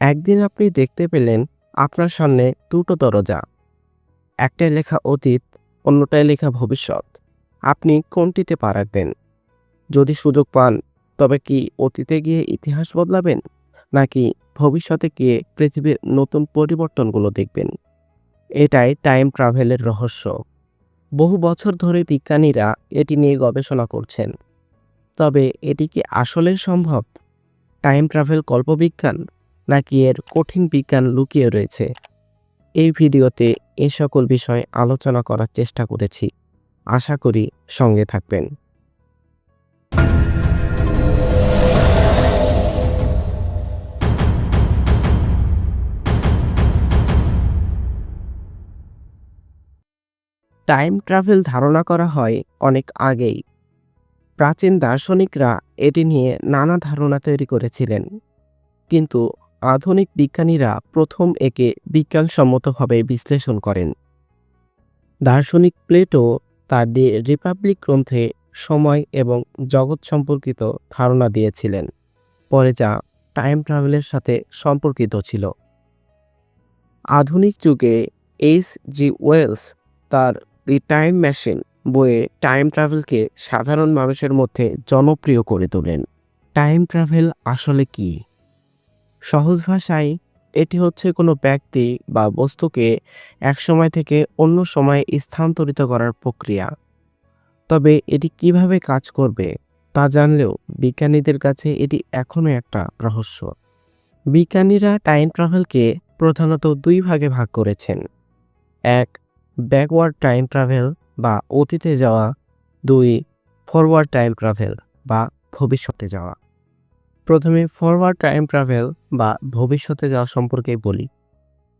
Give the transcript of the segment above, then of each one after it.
একদিন আপনি দেখতে পেলেন আপনার সামনে দুটো দরজা। একটাই লেখা অতীত, অন্যটায় লেখা ভবিষ্যৎ। আপনি কোনটিতে পা রাখবেন? যদি সুযোগ পান, তবে কি অতীতে গিয়ে ইতিহাস বদলাবেন? নাকি ভবিষ্যতে গিয়ে পৃথিবীর নতুন পরিবর্তনগুলো দেখবেন? এটাই টাইম ট্রাভেলের রহস্য। বহু বছর ধরে বিজ্ঞানীরা এটি নিয়ে গবেষণা করছেন। তবে এটি কি আসলে সম্ভব? টাইম ট্রাভেল কল্পবিজ্ঞান? নাকি এর কঠিন বিজ্ঞান লুকিয়ে রয়েছে? এই ভিডিওতে এ সকল বিষয় আলোচনা করার চেষ্টা করেছি। আশা করি সঙ্গে থাকবেন। টাইম ট্রাভেল ধারণা করা হয় অনেক আগেই। প্রাচীন দার্শনিকরা এটি নিয়ে নানা ধারণা তৈরি করেছিলেন। কিন্তু আধুনিক বিজ্ঞানীরা প্রথম একে বিজ্ঞানসম্মতভাবে বিশ্লেষণ করেন। দার্শনিক প্লেটো তার দি রিপাবলিক গ্রন্থে সময় এবং জগৎ সম্পর্কিত ধারণা দিয়েছিলেন। পরে যা টাইম ট্রাভেলের সাথে সম্পর্কিত ছিল। আধুনিক যুগে এইচ জি ওয়েলস তার দি টাইম মেশিন বইয়ে টাইম ট্রাভেলকে সাধারণ মানুষের মধ্যে জনপ্রিয় করে তোলেন। টাইম ট্রাভেল আসলে কি? সহজ ভাষায় এটি হচ্ছে কোনো ব্যক্তি বা বস্তুকে এক সময় থেকে অন্য সময়ে স্থানান্তরিত করার প্রক্রিয়া। তবে এটি কীভাবে কাজ করবে তা জানলেও বিজ্ঞানীদের কাছে এটি এখনও একটা রহস্য। বিজ্ঞানীরা টাইম ট্রাভেলকে প্রধানত দুই ভাগে ভাগ করেছেন। এক, ব্যাকওয়ার্ড টাইম ট্রাভেল বা অতীতে যাওয়া। দুই, ফরওয়ার্ড টাইম ট্রাভেল বা ভবিষ্যতে যাওয়া। প্রথমে ফরওয়ার্ড টাইম ট্রাভেল বা ভবিষ্যতে যাওয়া সম্পর্কে বলি।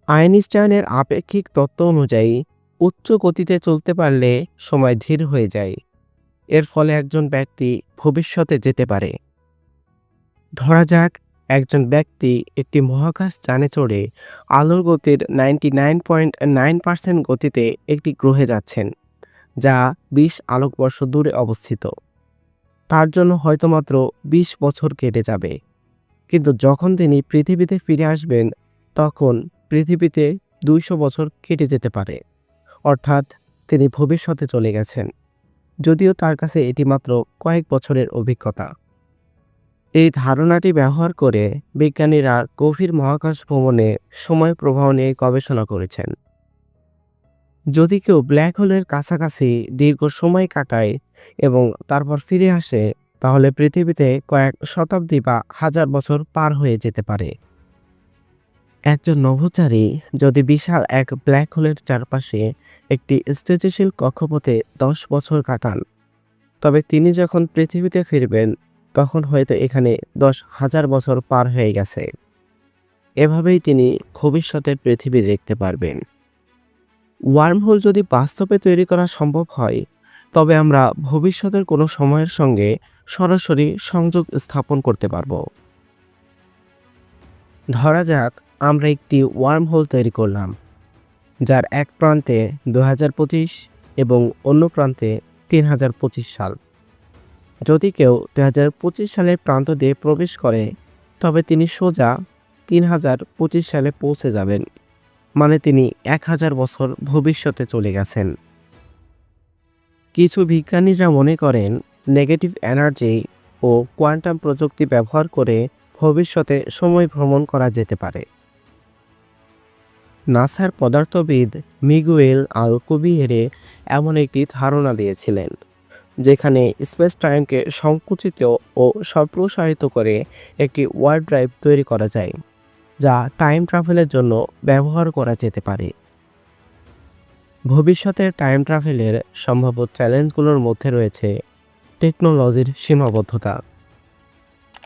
আইনস্টাইনের আপেক্ষিক তত্ত্ব অনুযায়ী উচ্চ গতিতে চলতে পারলে সময় ধীর হয়ে যায়। এর ফলে একজন ব্যক্তি ভবিষ্যতে যেতে পারে। ধরা যাক, একজন ব্যক্তি একটি মহাকাশ যানে চড়ে আলোর গতির ninety nine point nine percent গতিতে একটি গ্রহে যাচ্ছেন, যা বিশ আলোকবর্ষ দূরে অবস্থিত। তার জন্য হয়তো মাত্র বিশ বছর কেটে যাবে। কিন্তু যখন তিনি পৃথিবীতে ফিরে আসবেন, তখন পৃথিবীতে দুইশো বছর কেটে যেতে পারে। অর্থাৎ তিনি ভবিষ্যতে চলে গেছেন। যদিও তার কাছে এটি মাত্র কয়েক বছরের অভিজ্ঞতা। এই ধারণাটি ব্যবহার করে বিজ্ঞানীরা গভীর মহাকাশ ভ্রমণে সময় প্রবাহ নিয়ে গবেষণা করেছেন। যদি কেউ ব্ল্যাক হোলের কাছাকাছি দীর্ঘ সময় কাটায় এবং তারপর ফিরে আসে, তাহলে পৃথিবীতে কয়েক শতাব্দী বা হাজার বছর পার হয়ে যেতে পারে। একজন নভোচারী যদি বিশাল এক ব্ল্যাক হোলের চারপাশে একটি স্থিতিশীল কক্ষপথে দশ বছর কাটান, তবে তিনি যখন পৃথিবীতে ফিরবেন, তখন হয়তো এখানে দশ হাজার বছর পার হয়ে গেছে। এভাবেই তিনি ভবিষ্যতের পৃথিবী দেখতে পারবেন। ওয়ার্মহোল যদি বাস্তবে তৈরি করা সম্ভব হয় তবে আমরা ভবিষ্যতের কোনো সময়ের সঙ্গে সরাসরি সংযোগ স্থাপন করতে পারব। ধরা যাক, আমরা একটি ওয়ার্ম হোল তৈরি করলাম, যার এক প্রান্তে দু হাজার পঁচিশ এবং অন্য প্রান্তে তিন হাজার পঁচিশ সাল। যদি কেউ দু হাজার পঁচিশ সালের প্রান্ত দিয়ে প্রবেশ করে, তবে তিনি সোজা তিন হাজার পঁচিশ সালে পৌঁছে যাবেন মানে তিনি এক হাজার বছর ভবিষ্যতে চলে গেছেন। কিছু বিজ্ঞানীরা মনে করেন নেগেটিভ এনার্জি ও কোয়ান্টাম প্রযুক্তি ব্যবহার করে ভবিষ্যতে সময় ভ্রমণ করা যেতে পারে। নাসার পদার্থবিদ মিগুয়েল আল কুবিয়েরে এমন একটি ধারণা দিয়েছিলেন, যেখানে স্পেস টাইমকে সংকুচিত ও সম্প্রসারিত করে একটি ওয়ার্ড ড্রাইভ তৈরি করা যায়, যা টাইম ট্রাভেলের জন্য ব্যবহার করা যেতে পারে। ভবিষ্যতের টাইম ট্রাভেলের সম্ভাব্য চ্যালেঞ্জগুলোর মধ্যে রয়েছে টেকনোলজির সীমাবদ্ধতা।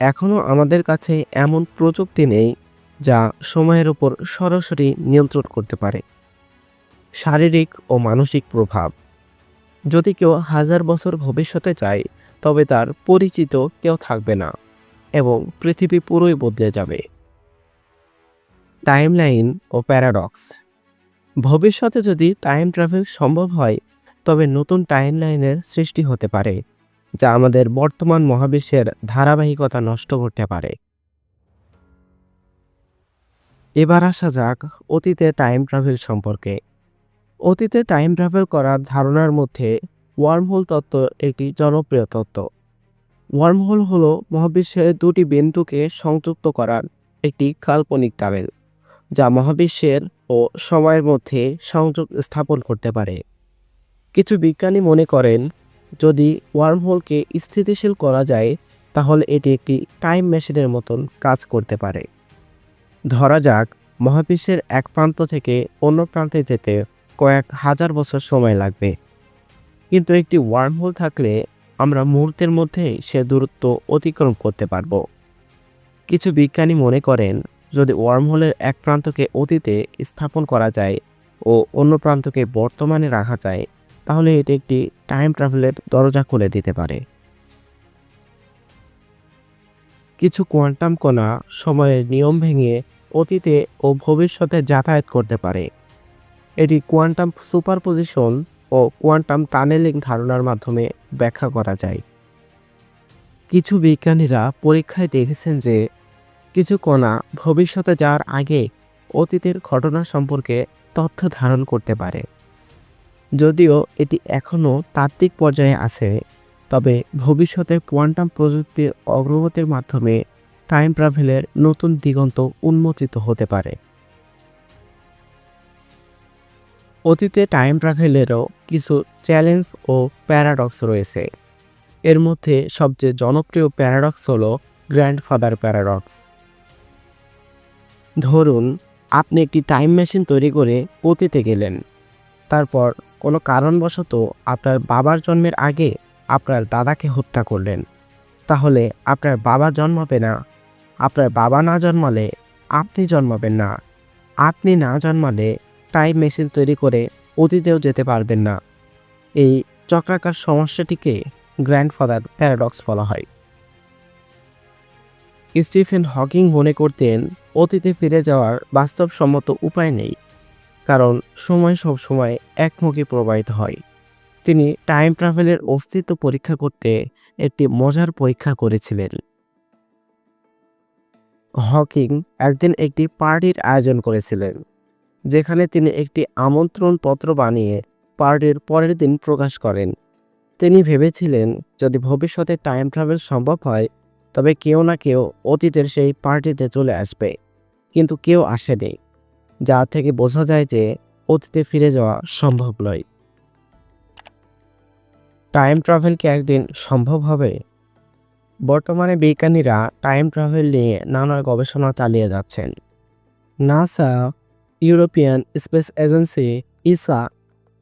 এখনও আমাদের কাছে এমন প্রযুক্তি নেই যা সময়ের উপর সরাসরি নিয়ন্ত্রণ করতে পারে। শারীরিক ও মানসিক প্রভাব। যদি কেউ হাজার বছর ভবিষ্যতে চায়, তবে তার পরিচিত কেউ থাকবে না এবং পৃথিবী পুরোই বদলে যাবে। টাইমলাইন ও প্যারাডক্স ভবিষ্যতে যদি টাইম ট্রাভেল সম্ভব হয়, তবে নতুন টাইম লাইনের সৃষ্টি হতে পারে, যা আমাদের বর্তমান মহাবিশ্বের ধারাবাহিকতা নষ্ট করতে পারে। এবার আসা যাক অতীতে টাইম ট্রাভেল সম্পর্কে। অতীতে টাইম ট্রাভেল করার ধারণার মধ্যে ওয়ার্মহোল তত্ত্ব একটি জনপ্রিয় তত্ত্ব। ওয়ার্মহোল হল মহাবিশ্বের দুটি বিন্দুকে সংযুক্ত করার একটি কাল্পনিক টানেল যা মহাবিশ্বের ও সময়ের মধ্যে সংযোগ স্থাপন করতে পারে। কিছু বিজ্ঞানী মনে করেন, যদি ওয়ার্মহোলকে স্থিতিশীল করা যায়, তাহলে এটি একটি টাইম মেশিনের মতন কাজ করতে পারে। ধরা যাক, মহাবিশ্বের এক প্রান্ত থেকে অন্য প্রান্তে যেতে কয়েক হাজার বছর সময় লাগবে। কিন্তু একটি ওয়ার্মহোল থাকলে আমরা মুহূর্তের মধ্যেই সে দূরত্ব অতিক্রম করতে পারব। কিছু বিজ্ঞানী মনে করেন যদি ওয়ার্মহোলের এক প্রান্তকে অতীতে স্থাপন করা যায় ও অন্য প্রান্তকে বর্তমানে রাখা যায়, তাহলে এটি একটি টাইম ট্রাভেলের দরজা খুলে দিতে পারে। কিছু কোয়ান্টাম কণা সময়ের নিয়ম ভেঙে অতীতে ও ভবিষ্যতে যাতায়াত করতে পারে। এটি কোয়ান্টাম সুপারপজিশন ও কোয়ান্টাম টানেলিং ধারণার মাধ্যমে ব্যাখ্যা করা যায়। কিছু বিজ্ঞানীরা পরীক্ষায় দেখেছেন যে কিছু কণা ভবিষ্যতে যাওয়ার আগে অতীতের ঘটনা সম্পর্কে তথ্য ধারণ করতে পারে। যদিও এটি এখনও তাত্ত্বিক পর্যায়ে আছে, তবে ভবিষ্যতে কোয়ান্টাম প্রযুক্তির অগ্রগতির মাধ্যমে টাইম ট্রাভেলের নতুন দিগন্ত উন্মোচিত হতে পারে। অতীতে টাইম ট্রাভেলেরও কিছু চ্যালেঞ্জ ও প্যারাডক্স রয়েছে। এর মধ্যে সবচেয়ে জনপ্রিয় প্যারাডক্স হল গ্র্যান্ডফাদার প্যারাডক্স। ধরুন, আপনি একটি টাইম মেশিন তৈরি করে অতীতে গেলেন। তারপর কোনো কারণবশত আপনার বাবার জন্মের আগে আপনার দাদাকে হত্যা করলেন। তাহলে আপনার বাবা জন্মাবে না। আপনার বাবা না জন্মালে আপনি জন্মাবেন না। আপনি না জন্মালে টাইম মেশিন তৈরি করে অতীতেও যেতে পারবেন না। এই চক্রাকার সমস্যাটিকে গ্র্যান্ডফাদার প্যারাডক্স বলা হয়। স্টিফেন হকিং মনে করতেন অতীতে ফিরে যাওয়ার বাস্তবসম্মত উপায় নেই, কারণ সময় সব সময় একমুখী প্রবাহিত হয়। তিনি টাইম ট্রাভেলের অস্তিত্ব পরীক্ষা করতে একটি মজার পরীক্ষা করেছিলেন। হকিং একদিন একটি পার্টির আয়োজন করেছিলেন, যেখানে তিনি একটি আমন্ত্রণ পত্র বানিয়ে পার্টির পরের দিন প্রকাশ করেন। তিনি ভেবেছিলেন, যদি ভবিষ্যতে টাইম ট্রাভেল সম্ভব হয় তবে কেউ না কেউ অতীতের সেই পার্টিতে চলে আসবে। কিন্তু কেউ আসেনি, যা থেকে বোঝা যায় যে অতীতে ফিরে যাওয়া সম্ভব নয়। টাইম ট্রাভেল কি একদিন সম্ভব হবে? বর্তমানে বিজ্ঞানীরা টাইম ট্রাভেল নিয়ে নানা গবেষণা চালিয়ে যাচ্ছেন। NASA, European Space Agency, ESA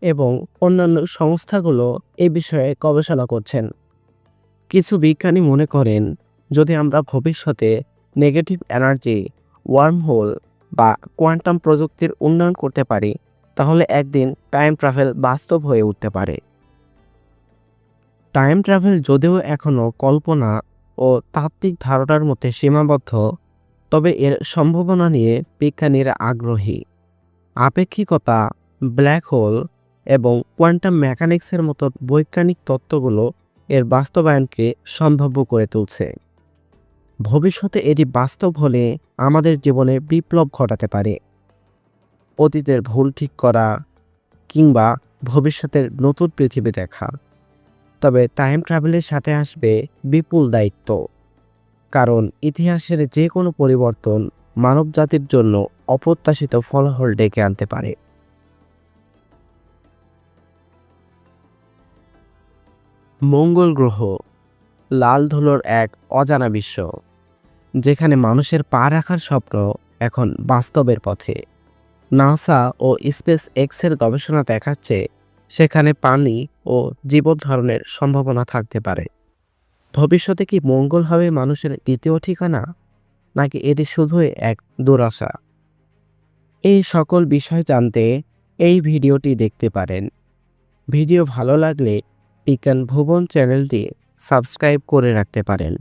এবং অন্যান্য সংস্থাগুলো এ বিষয়ে গবেষণা করছেন। কিছু বিজ্ঞানী মনে করেন যদি আমরা ভবিষ্যতে নেগেটিভ এনার্জি ওয়ার্মহোল বা কোয়ান্টাম প্রযুক্তির উন্নয়ন করতে পারি, তাহলে একদিন টাইম ট্রাভেল বাস্তব হয়ে উঠতে পারে। টাইম ট্রাভেল যদিও এখনও কল্পনা ও তাত্ত্বিক ধারণার মধ্যে সীমাবদ্ধ, তবে এর সম্ভাবনা নিয়ে বিজ্ঞানীরা আগ্রহী। আপেক্ষিকতা ব্ল্যাক হোল এবং কোয়ান্টাম মেকানিক্সের মতো বৈজ্ঞানিক তত্ত্বগুলো এর বাস্তবায়নকে সম্ভাব্য করে তুলছে। ভবিষ্যতে এটি বাস্তব হলে আমাদের জীবনে বিপ্লব ঘটাতে পারে। অতীতের ভুল ঠিক করা কিংবা ভবিষ্যতের নতুন পৃথিবী দেখা। তবে টাইম ট্রাভেলের সাথে আসবে বিপুল দায়িত্ব। কারণ ইতিহাসের যে কোনো পরিবর্তন মানবজাতির জন্য অপ্রত্যাশিত ফলাফল ডেকে আনতে পারে। মঙ্গল গ্রহ, লাল ধুলোর এক অজানা বিশ্ব। যেখানে মানুষের পা রাখার স্বপ্ন এখন বাস্তবের পথে। নাসা ও স্পেস এক্সের গবেষণা দেখাচ্ছে সেখানে পানি ও জীবন ধারণের সম্ভাবনা থাকতে পারে। ভবিষ্যতে কি মঙ্গল হবে মানুষের দ্বিতীয় ঠিকানা? নাকি এটি শুধুই এক দুরাশা? এই সকল বিষয় জানতে এই ভিডিওটি দেখতে পারেন। ভিডিও ভালো লাগলে বিজ্ঞান ভুবন চ্যানেলটি সাবস্ক্রাইব করে রাখতে পারেন।